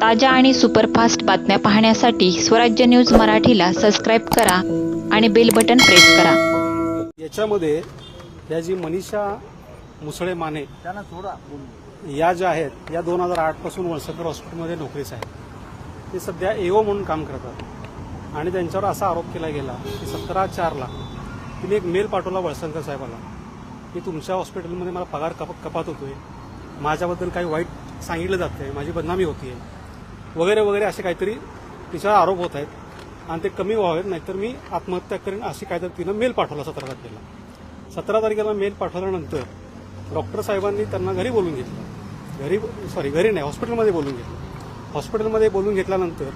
ताज्या आणि सुपरफास्ट बातम्या पाहण्यासाठी स्वराज्य न्यूज मराठीला सबस्क्राईब करा आणि बेल बटन प्रेस करा. याच्यामध्ये या जी मनीषा मुसळे माने या ज्या आहेत या दोन हजार आठपासून वळसकर हॉस्पिटलमध्ये नोकरीस आहेत. ते सध्या एओ म्हणून काम करतात. आणि त्यांच्यावर असा आरोप केला गेला की सतरा चारला तिने एक मेल पाठवला वळसंकर साहेबाला की तुमच्या हॉस्पिटलमध्ये मला पगार कप कपात होतोय. माझ्याबद्दल काही वाईट सांगितलं जातंय. माझी बदनामी होतीये. वगैरे वगैरे असे काहीतरी तिच्यावर आरोप होत आहेत. आणि ते कमी व्हावेत नाहीतर मी आत्महत्या करेन अशी काहीतरी तिनं मेल पाठवला सतरा तारखेला. सतरा तारखेला मेल पाठवल्यानंतर डॉक्टर साहेबांनी त्यांना घरी बोलून घेतलं. घरी सॉरी घरी नाही हॉस्पिटलमध्ये बोलून घेतलं. हॉस्पिटलमध्ये बोलून घेतल्यानंतर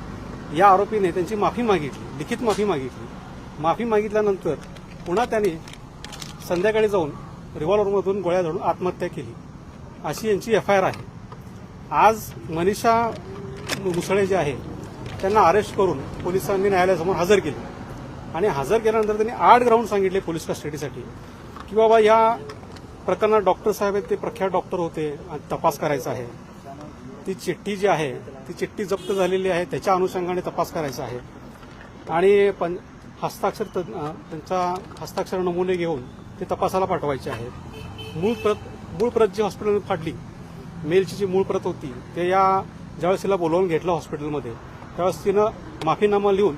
या आरोपीने त्यांची माफी मागितली लिखित माफी मागितली. माफी मागितल्यानंतर पुन्हा त्याने संध्याकाळी जाऊन रिव्हॉल्वरमधून गोळ्या झाडून आत्महत्या केली. अशी यांची एफ आय आर आहे. आज मनीषा मुसळे जे आहे त्यांना अरेस्ट करून पोलिसांनी न्यायालयासमोर हजर केले. आणि हजर केल्यानंतर त्यांनी आठ ग्राउंड सांगितले पोलीस कस्टडीसाठी की बाबा या प्रकरणात डॉक्टर साहेब आहेत ते प्रख्यात डॉक्टर होते आणि तपास करायचा आहे. ती चिठ्ठी जी आहे ती चिठ्ठी जप्त झालेली आहे त्याच्या अनुषंगाने तपास करायचा आहे. आणि पण हस्ताक्षर त्यांचा हस्ताक्षर नमुने घेऊन ते तपासाला पाठवायचे आहेत मूळ प्रत मूळ प्रत जी हॉस्पिटलमध्ये फाडली मेलची जी मूळ प्रत होती ते या ज्यावेळेस तिला बोलवून घेतलं हॉस्पिटलमध्ये त्यावेळेस तिनं माफीनामा लिहून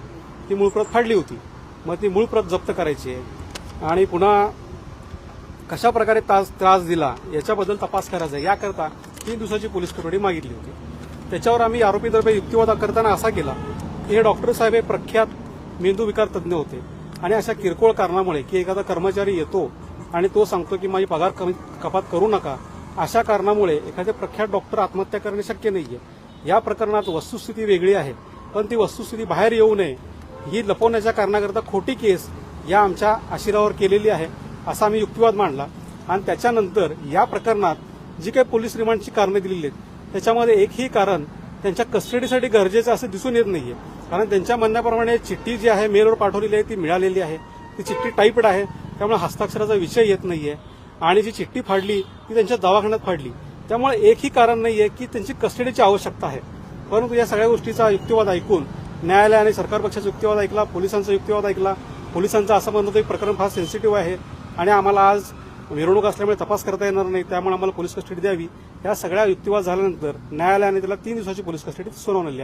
ती मूळ प्रत फाडली होती. मग ती मूळ प्रत जप्त करायची आहे. आणि पुन्हा कशा प्रकारे त्रास त्रास दिला याच्याबद्दल तपास करायचा आहे. याकरता तीन दिवसाची पोलीस कोठडी मागितली होती. त्याच्यावर आम्ही आरोपीतर्फे युक्तिवाद करताना असा केला की हे डॉक्टर साहेब हे प्रख्यात मेंदू विकार तज्ज्ञ होते. आणि अशा किरकोळ कारणामुळे की एखादा कर्मचारी येतो आणि तो सांगतो की माझी पगार कमी कपात करू नका. अशा कारणामुळे एखादे प्रख्यात डॉक्टर आत्महत्या करणे शक्य नाहीये. या प्रकरणात वस्तुस्थिती वेगळी आहे. पण ती वस्तुस्थिती बाहेर येऊ नये. ही लपवण्याच्या कारणाकरता खोटी केस या आमच्या आशिरावर केलेली आहे असा आम्ही युक्तिवाद मांडला. आणि त्याच्यानंतर या प्रकरणात जी काही पोलीस रिमांडची कारणं दिलेली आहेत त्याच्यामध्ये एकही कारण त्यांच्या कस्टडीसाठी गरजेचं असं दिसून येत नाहीये. कारण त्यांच्या म्हणण्याप्रमाणे चिठ्ठी जी आहे मेलवर पाठवलेली आहे ती मिळालेली आहे. ती चिठ्ठी टाईपड आहे त्यामुळे हस्ताक्षराचा विषय येत नाहीये. आणि जी चिठ्ठी फाडली ती त्यांच्या दवाखान्यात फाडली. त्यामुळे एकही कारण नाही आहे की त्यांची कस्टडीची आवश्यकता आहे. परंतु या सगळ्या गोष्टीचा युक्तिवाद ऐकून न्यायालयाने सरकार पक्षाचा युक्तिवाद ऐकला पोलिसांचा युक्तिवाद ऐकला पोलिसांचं असं म्हणतो की प्रकरण फार सेन्सिटिव्ह आहे आणि आम्हाला आज मिरवणूक असल्यामुळे तपास करता येणार नाही त्यामुळे आम्हाला पोलीस कस्टडी द्यावी. या सगळ्या युक्तिवाद झाल्यानंतर न्यायालयाने त्याला तीन दिवसाची पोलीस कस्टडी सुनावलेली आहे.